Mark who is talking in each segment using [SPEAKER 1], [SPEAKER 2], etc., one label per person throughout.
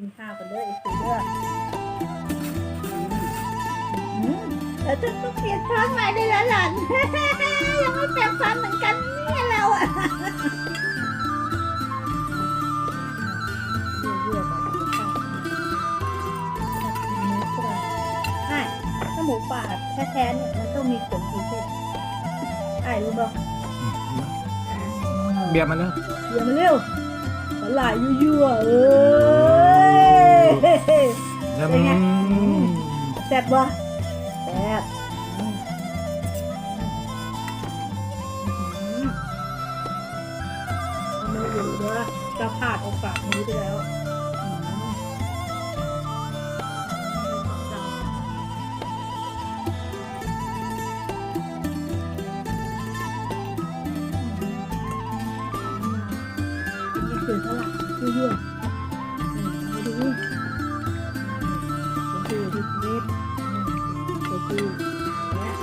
[SPEAKER 1] กินข้าวกันเด้อไอ้สีเด้ออืมแล้วจะต้องเปลี่ยนช้อนใหม่ได้แล้วหลานยังไม่แปลงฟันเหมือนกันเนี่ยเราอะเรื่อยๆแบบนี้ค่ะตัดเนื้อปลาใช่ถ้าหมูป่าแท้ๆเนี่ยมันต้องมีขนกี่เส้นใช่รู้ป่ะ
[SPEAKER 2] เบียร์มาแล้ว
[SPEAKER 1] เดี๋ยวมาเร็ว สลายยั่วๆเอ้ย
[SPEAKER 2] แล้ว
[SPEAKER 1] เป็นไง
[SPEAKER 2] อืม
[SPEAKER 1] แซ่บบ่แซ่บอืมอืมเอาไม่อยู่เด้อจะพลาดโอกาสนี้ไปแล้ว ลือเท่าไหร่ยั่วๆมาดูก็คือเล็บก็คือเนี่ย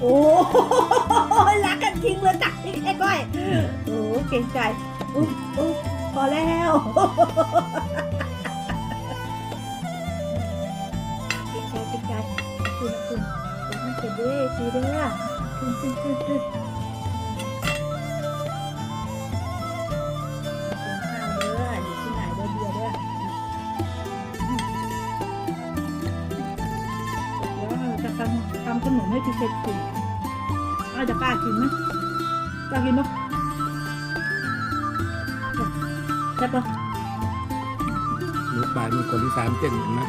[SPEAKER 1] โอ้รักกันจริงเลยจักจริงไอ้ก้อยโอ้เก่งใจอุ๊บอุ๊บพอแล้ว คุณคุณคุณไม่เก็บด้วยสีเด้อขึ้นขึ้นขึ้นขึ้นกินข้าวเด้ออยู่ที่ไหนเด้อเบียร์เด้อแล้วเราจะทำขนมให้พี่เพชรกินเราจะกล้ากินไหมกล้ากินปะใช่ปะ
[SPEAKER 2] หมูป่ามีคนที่สามเส้นเห็นไหม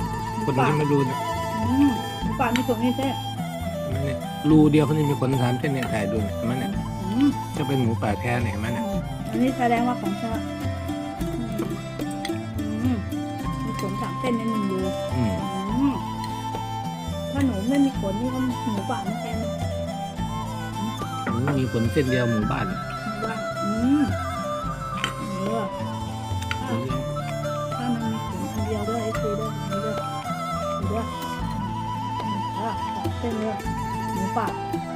[SPEAKER 2] คนที่ไม่รู้นี่ย
[SPEAKER 1] อืมหมูป่ามีส่วนนี้ใช่
[SPEAKER 2] เห็นไหมเนี่ยรูเดียวเขานี่มีคนที่สามเส้นเนี่ยถ่ายดูเนี่ยเห็นไหมเนี่ย
[SPEAKER 1] อืม
[SPEAKER 2] จะเป็นหมูป่าแท้เนี่ยเห็นไหมเนี่ย
[SPEAKER 1] อันนี้แสดงว่าของชาอืมมีขนสามเส้นในหนึ่งรู
[SPEAKER 2] อืม
[SPEAKER 1] อืมถ้าหนูไม่มีขนนี่ก็หมูป่าไม่แทน
[SPEAKER 2] หมูมีขนเส้นเดียวหมู่บ้านเนี่ย
[SPEAKER 1] ว่าอืม เส้นเลยหมูป่า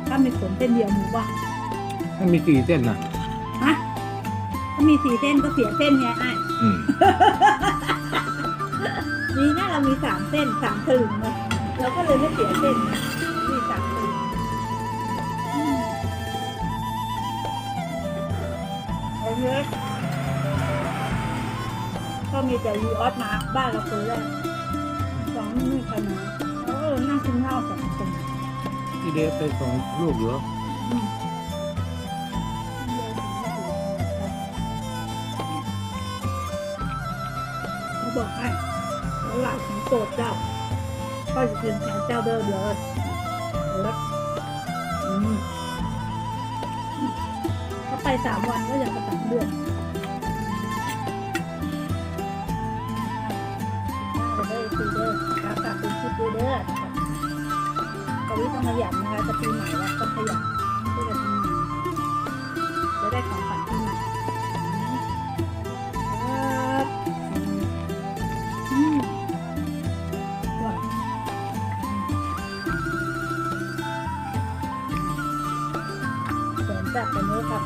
[SPEAKER 1] ถ้ามีขนเส้นเดียวหมูป่า
[SPEAKER 2] ถ้ามีสี่เส้นน่ะ
[SPEAKER 1] ฮะถ้ามีสี่เส้นก็เสียเส้นไงไอ้
[SPEAKER 2] อืม
[SPEAKER 1] นี่น่าเรามีสามเส้นสามถลึงนะเราก็เลยไม่เสียเส้นมีสามถลึงอืมโอเคก็มีแต่ยูออสมาบ้านเราเคยได้สองไม่มีใครมาเอนั่งกินข้าวสองคน
[SPEAKER 2] ที่เดฟไปส่งลูกเหรอ
[SPEAKER 1] เขาบอกให้หลานของโปรดเจ้าก็จะเป็นแทนเจ้าเดิมเลยเอออืมเขาไปสามวันก็อยังกระตังเดือน ยันนะคะจะปีใหม่แล้วต้องขยันเพื่อจะทำงานจะได้ของขวัญปีใหม่ครับอืมหวานเดินจับกันเลยครับ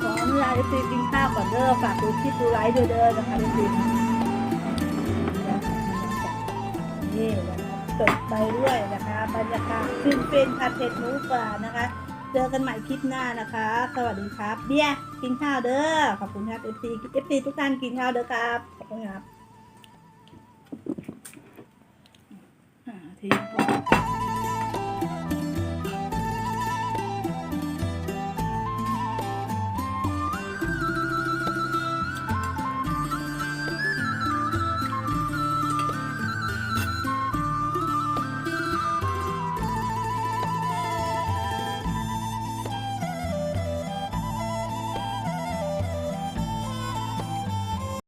[SPEAKER 1] ขออนุญาตไปกินข้าวก่อนเด้อฝากดูคลิปดูไลฟ์ด้วยเด้อนะคะทุกที นะคะเปิดไปด้วยนะคะ บรรยากาศฟินฟินผัดเผ็ดหมูป่านะคะ เจอกันใหม่คลิปหน้านะคะ สวัสดีครับเบียร์กินข้าวเด้อขอบคุณครับเอฟซีเอฟซีทุกท่านกินข้าวเด้อครับขอบคุณครับทีพอ